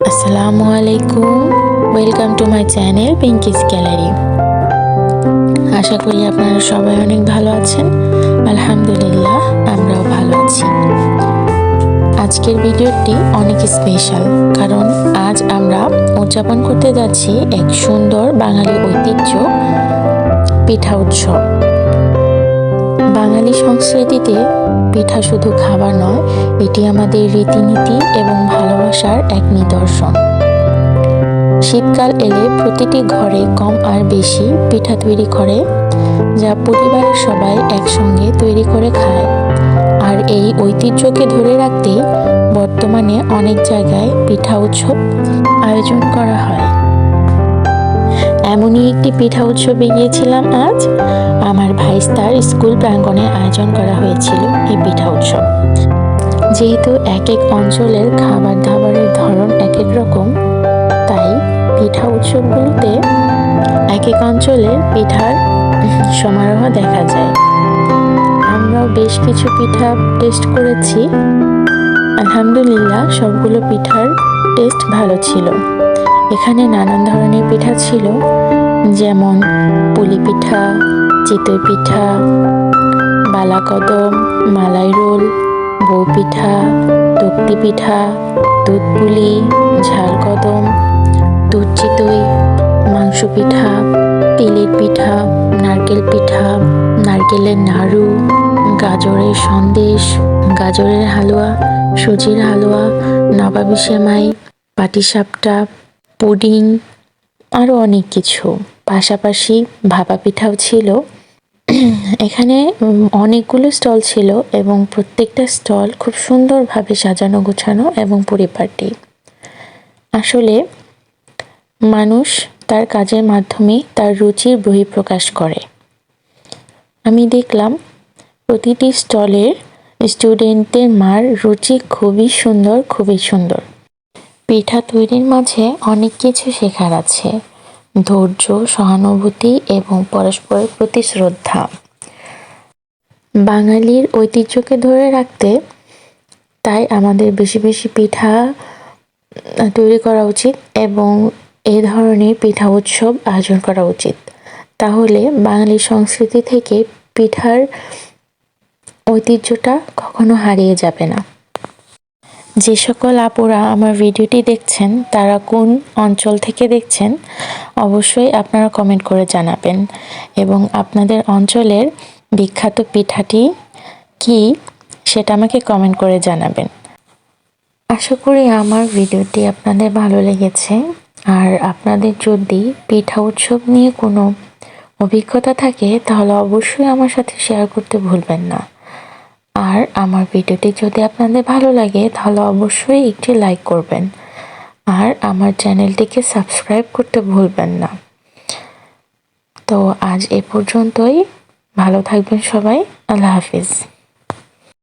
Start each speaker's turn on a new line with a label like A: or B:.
A: আসসালামু আলাইকুম। Welcome to my channel Pinky's gallery আশা করি আপনারা সবাই অনেক ভালো আছেন। আলহামদুলিল্লাহ, আমরাও ভালো আছি। আজকের ভিডিওটি অনেক স্পেশাল কারণ আজ আমরা উদযাপন করতে যাচ্ছি এক সুন্দর বাঙালি ঐতিহ্য পিঠা উৎসব। বাঙালি সংস্কৃতিতে পিঠা শুধু খাবার নয়, এটি আমাদের রীতিনীতি এবং ভালোবাসার এক নিদর্শন। শীতকাল এলে প্রতিটি ঘরে কম আর বেশি পিঠা তৈরি করে, যা পরিবারের সবাই একসঙ্গে তৈরি করে খায়। আর এই ঐতিহ্যকে ধরে রাখতে বর্তমানে অনেক জায়গায় পিঠা উৎসব আয়োজন করা হয়। এমনই একটি পিঠা উৎসবে গিয়েছিলাম আজ। আমার ভাইস্তার স্কুল প্রাঙ্গণে আয়োজন করা হয়েছিল এই পিঠা উৎসব। যেহেতু এক এক অঞ্চলের খাবার দাবারের ধরন এক এক রকম, তাই পিঠা উৎসবগুলোতে এক এক অঞ্চলের পিঠার সমারোহ দেখা যায়। আমরাও বেশ কিছু পিঠা টেস্ট করেছি। আলহামদুলিল্লাহ, সবগুলো পিঠার টেস্ট ভালো ছিল। এখানে নানান ধরনের পিঠা ছিল। যেমন পুলি পিঠা চিতই পিঠা বালাকদম মালাই রোল বউ পিঠা তক্তি পিঠা দুধ পুলি ঝাল কদম দুধ চিতই মাংস পিঠা তিলের পিঠা নারকেল পিঠা নারকেলের নাড়ু, গাজরের সন্দেশ, গাজরের হালুয়া, সুজির হালুয়া, নবাবি সেমাই, পাটিসাপটা, পুডিং আরও অনেক কিছু। পাশাপাশি ভাপা পিঠাও ছিল। এখানে অনেকগুলো স্টল ছিল এবং প্রত্যেকটা স্টল খুব সুন্দরভাবে সাজানো, গোছানো এবং পরিপাটি। আসলে মানুষ তার কাজের মাধ্যমে তার রুচির বহিঃপ্রকাশ করে। আমি দেখলাম প্রতিটি স্টলের স্টুডেন্টদের মার রুচি খুবই সুন্দর খুবই সুন্দর। পিঠা তৈরির মাঝে অনেক কিছু শেখার আছে। ধৈর্য, সহানুভূতি এবং পরস্পরের প্রতি শ্রদ্ধা। বাঙালির ঐতিহ্যকে ধরে রাখতে তাই আমাদের বেশি বেশি পিঠা তৈরি করা উচিত এবং এ ধরনের পিঠা উৎসব আয়োজন করা উচিত। তাহলে বাঙালি সংস্কৃতি থেকে পিঠার ঐতিহ্যটা কখনো হারিয়ে যাবে না। যে সকল আপুরা আমার ভিডিওটি দেখছেন, তারা কোন অঞ্চল থেকে দেখছেন, অবশ্যই আপনারা কমেন্ট করে জানাবেন। এবং আপনাদের অঞ্চলের বিখ্যাত পিঠাটি কি, সেটা আমাকে কমেন্ট করে জানাবেন। আশা করি আমার ভিডিওটি আপনাদের ভালো লেগেছে। আর আপনাদের যদি পিঠা উৎসব নিয়ে কোনো অভিজ্ঞতা থাকে, তাহলে অবশ্যই আমার সাথে শেয়ার করতে ভুলবেন না। আর আমার ভিডিওটি যদি আপনাদের ভালো লাগে, তাহলে অবশ্যই একটি লাইক করবেন। আর আমার চ্যানেলটিকে সাবস্ক্রাইব করতে ভুলবেন না। তো আজ এ পর্যন্তই। ভালো থাকবেন সবাই। আল্লাহ হাফিজ।